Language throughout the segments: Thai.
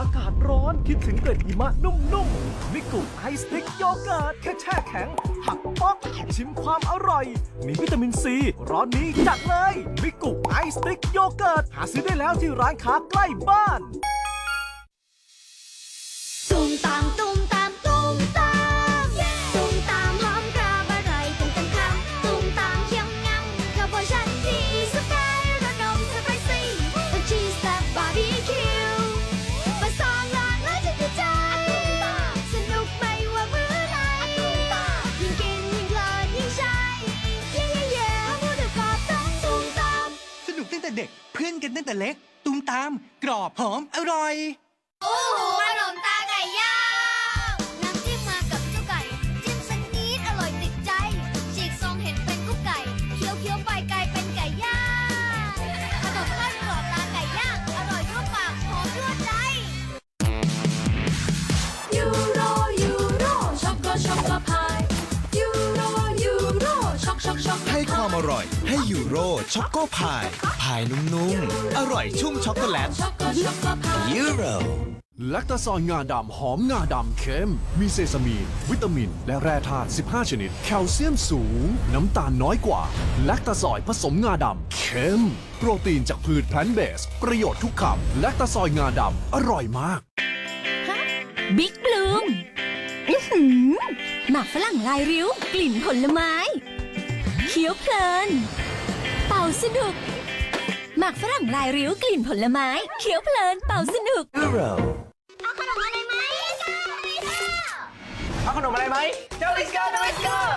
อากาศร้อนคิดถึงเกล็ดหิมะนุ่มๆมิกุไอสติ๊กโยเกิร์ตแค่แช่แข็ง หักป๊อกชิมความอร่อย มีวิตามินซี ร้อนนี้จัดเลยมิกุไอสติ๊กโยเกิร์ตหาซื้อได้แล้วที่ร้านค้าใกล้บ้าน แต่เด็ก เพื่อนกันตั้งแต่เล็ก ตุ้มตาม กรอบหอมอร่อย ให้ความอร่อย ให้ยูโรช็อกโกพายพายนุ่มๆ อร่อยชุ่มช็อกโกแลตช็อกโกช็อกโกพายยูโรแลคตาซอยงาดำหอมงาดำเค็ม มีเซซามีน วิตามิน และแร่ธาตุ 15 ชนิด แคลเซียมสูง น้ำตาลน้อยกว่า แลคตาซอยผสมงาดำเค็ม โปรตีนจากพืชแพลนต์เบส ประโยชน์ทุกคำแลคตาซอยงาดำอร่อยมากบิ๊กบลูมอื้อหือหมักฝรั่งลายริ้ว กลิ่นผลไม้เคี้ยวเพลิน เป่าสนุก หมักฝรั่งลายริ้วกลิ่นผลไม้เคี้ยวเพลินเป่าสนุกยูโรเอาขนมอะไรไหมเอาขนมอะไรไหมเจ้าลิสเกอร์เจ้าลิสเกอร์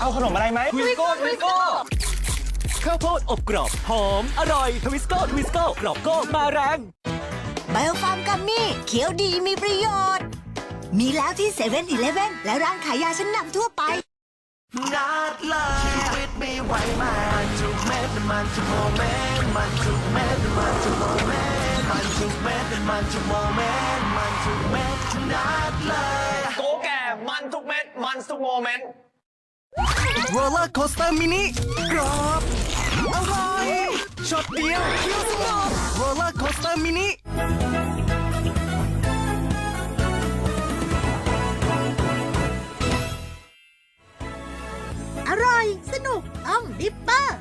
เอาขนมอะไรไหมทวิสโก้ทวิสโก้ข้าวโพดอบกรอบ หอม อร่อย ทวิสโก้ทวิสโก้กรอบโก้มาแรง ไบโอฟาร์มกัมมี่เคี้ยวดีมีประโยชน์ มีแล้วที่เซเว่นอีเลฟเว่นและร้านขายยาชั้นนำทั่วไป นัดเลยชีวิตไม่ไหวมันทุกเม็ดมันทุกโมเมนต์มันทุกเม็ดมันทุกโมเมนต์มันทุกเม็ดมันทุกโมเมนต์มันทุกเม็ดนัดเลยโกแก่มันทุกเม็ดมันทุกโมเมนต์โรลเลอร์โคสเตอร์มินิกรอบอร่อยช็อตเดียวเคี้ยวสนุกโรลเลอร์โคสเตอร์มินิ สนุกต้องดิปเปอร์